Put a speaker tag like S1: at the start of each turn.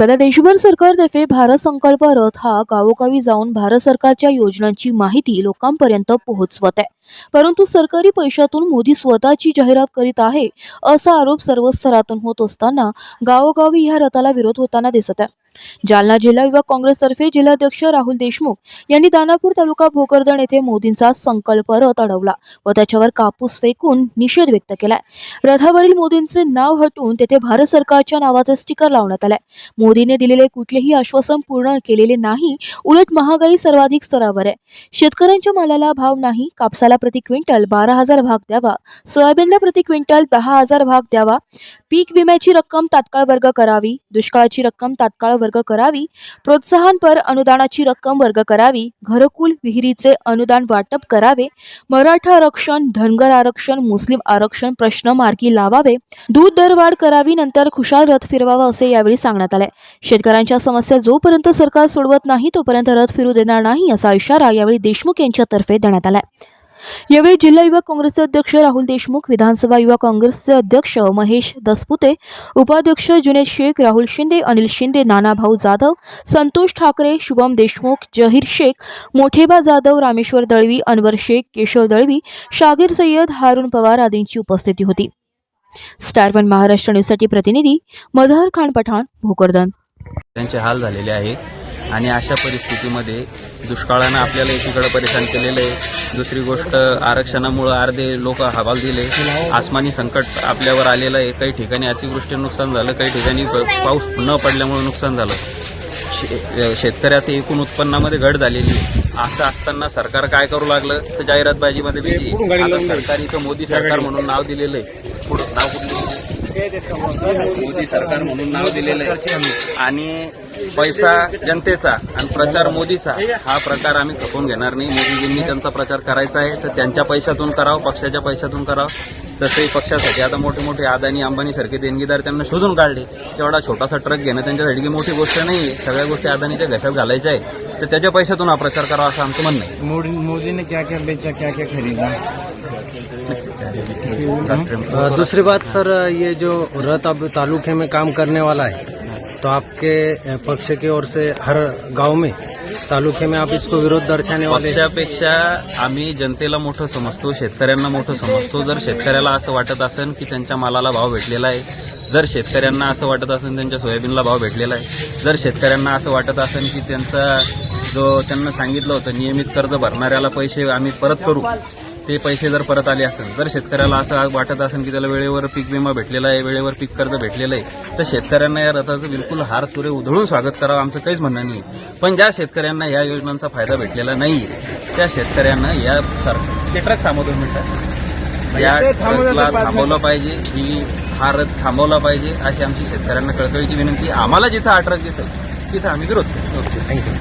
S1: सध्या देशभर सरकारतर्फे भारत संकल्प रथ हा गावोगावी जाऊन भारत सरकारच्या योजनांची माहिती लोकांपर्यंत पोहोचवत आहे. परंतु सरकारी पैशातून मोदी स्वतःची जाहिरात करीत आहे असा आरोप सर्व स्तरातून होत असताना गावोगावी ह्या रथाला विरोध होताना दिसत आहे. जालना जिल्हा युवक काँग्रेसतर्फे जिल्हाध्यक्ष राहुल देशमुख यांनी दानापूर तालुका भोकरदन येथे मोदींचा संकल्प रथ अडवला व त्याच्यावर कापूस फेकून निषेध व्यक्त केलाय. रथावरील मोदींचे नाव हटवून तेथे भारत सरकारच्या नावाचे स्टिकर लावण्यात आलाय. मोदीने दिलेले कुठलेही आश्वासन पूर्ण केलेले नाही उलट महागाई सर्वाधिक स्तरावर आहे. शेतकऱ्यांच्या मालाला भाव नाही कापसाला प्रति क्विंटल बारा हजार भाग द्यावा. सोयाबीनला प्रति क्विंटल दहा हजार भाग द्यावा. पीक विम्याची रक्कम तात्काळ वर्ग करावी. दुष्काळाची रक्कम तात्काळ वर्ग करावी. प्रोत्साहनपर अनुदानाची रक्कम वर्ग करावी. घरकुल विहिरीचे अनुदान वाटप करावे. मराठा आरक्षण धनगर आरक्षण मुस्लिम आरक्षण प्रश्न मार्गी लावावे. दूध दरवाढ करावी नंतर खुशाल रथ फिरवावा असे यावेळी सांगण्यात आले. शेतकऱ्यांच्या समस्या जोपर्यंत सरकार सोडवत नाही तोपर्यंत रथ फिरू देणार नाही असा इशारा यावेळी देशमुख यांच्यातर्फे देण्यात आलाय. यावेळी जिल्हा युवक काँग्रेसचे अध्यक्ष राहुल देशमुख विधानसभा युवा काँग्रेसचे अध्यक्ष महेश दसपुते उपाध्यक्ष जुनेद शेख राहुल शिंदे अनिल शिंदे नानाभाऊ जाधव संतोष ठाकरे शुभम देशमुख जहीर शेख मोठेबा जाधव रामेश्वर दळवी अनवर शेख केशव दळवी शागीर सय्यद हारून पवार आदींची उपस्थिती होती. स्टार वन महाराष्ट्र न्यूजसाठी प्रतिनिधी मजहर खान पठाण भोकरदन.
S2: त्यांचे हाल झालेले आहेत आणि अशा परिस्थितीमध्ये दुष्काळानं आपल्याला एकीकडे परेशान केलेलं आहे. दुसरी गोष्ट आरक्षणामुळं अर्धे लोक हवाल दिले. आसमानी संकट आपल्यावर आलेलं आहे. काही ठिकाणी अतिवृष्टी नुकसान झालं काही ठिकाणी पाऊस न पडल्यामुळे नुकसान झालं. शे- शेतकऱ्याचं एकूण उत्पन्नामध्ये घट झालेली आहे. असं असताना सरकार काय करू लागलं? तर जाहिरातबाजीमध्ये बिझी. सरकार इथं मोदी सरकार म्हणून नाव दिलेलं आहे. पुढं नाव कुठलं? मोदी सरकार म्हणून नाव दिलेलं आहे. आणि पैसा जनतेचा आणि प्रचार मोदीचा हा प्रकार आम्ही खपवून घेणार नाही. मोदीजींनी त्यांचा प्रचार करायचा आहे तर त्यांच्या पैशातून करावं पक्षाच्या पैशातून करावं. तसंही पक्षासाठी आता मोठे मोठे अदानी अंबानी सारखे देणगीदार त्यांना शोधून काढले. तेवढा छोटासा ट्रक घेणं त्यांच्यासाठी काही मोठी गोष्ट नाही आहे सगळ्या गोष्टी अदानीच्या घशात घालायच्या आहे तर त्याच्या पैशातून हा प्रचार करावा असं आमचं म्हणणं आहे.
S3: मोदी मोदी ने क्या क्या बेचा क्या क्या खरीदा
S4: अ, दूसरी बात सर ये जो रथ अब तालुके में काम करने वाला है तो आपके पक्ष की ओर से हर गांव में तालुके में आप इसको विरोध दर्शाने वाले
S2: पक्षापेक्षा आम्ही जनतेला मोठं समजतो शेतकऱ्यांना मोठं समजतो. जर शेतकऱ्याला असं वाटत असेल की त्यांच्या मालाला भाव भेटलेला आहे जर शेतकऱ्यांना असं वाटत असेल त्यांच्या सोयाबीनला भाव भेटलेला आहे जर शेतकऱ्यांना असं वाटत असेल की त्यांचा जो त्यांना सांगितलं होतं नियमित कर्ज भरणाऱ्याला पैसे आम्ही परत करू ते पैसे जर परत आले असेल जर शेतकऱ्याला असं वाटत असेल की त्याला वेळेवर पीक विमा भेटलेला आहे वेळेवर पीक कर्ज भेटलेलं आहे तर शेतकऱ्यांना या रथाचं बिलकुल हार तुरे उधळून स्वागत करावं आमचं काहीच म्हणणं नाही. पण ज्या शेतकऱ्यांना या योजनांचा फायदा भेटलेला नाही त्या शेतकऱ्यांना या सर ते ट्रक थांबव दोन मिनिटं. या ट्रकला थांबवलं पाहिजे ही हा रथ थांबवला पाहिजे अशी आमची शेतकऱ्यांना कळकळीची विनंती आम्हाला जिथं हा ट्रक दिसेल तिथं आम्ही विरोध करू